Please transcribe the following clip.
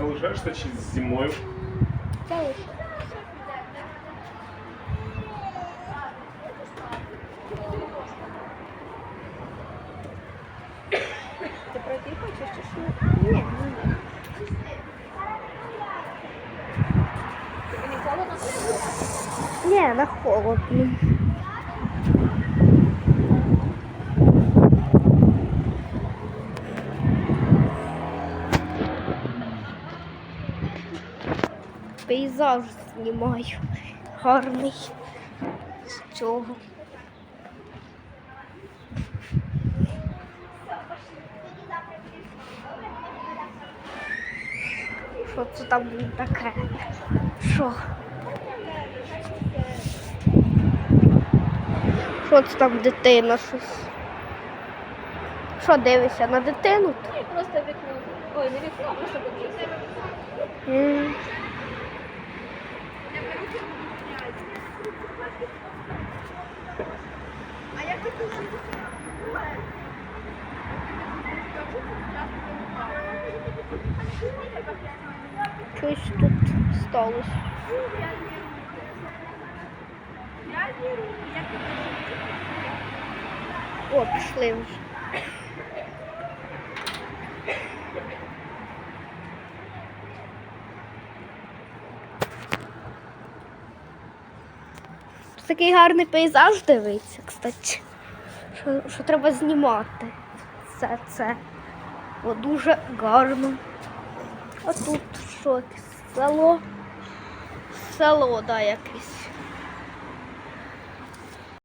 залишаєшся чи зі мною? Залиш. Ти пройти хочеш чи що? Ні, ні. Тобі не холодно? Ні, на холодно. Пейзаж знімаю. Гарний. З цього. Що це там таке? Що? Що це там дитина щось? Що дивишся на дитину? Ні, просто вікно. Ой, не вікно, просто подивися. Щось тут сталося. О, пішли вже. Такий гарний пейзаж дивиться, кстати. Що, що треба знімати. Все це. О, дуже гарно. А тут що? Село. Село, да, якесь.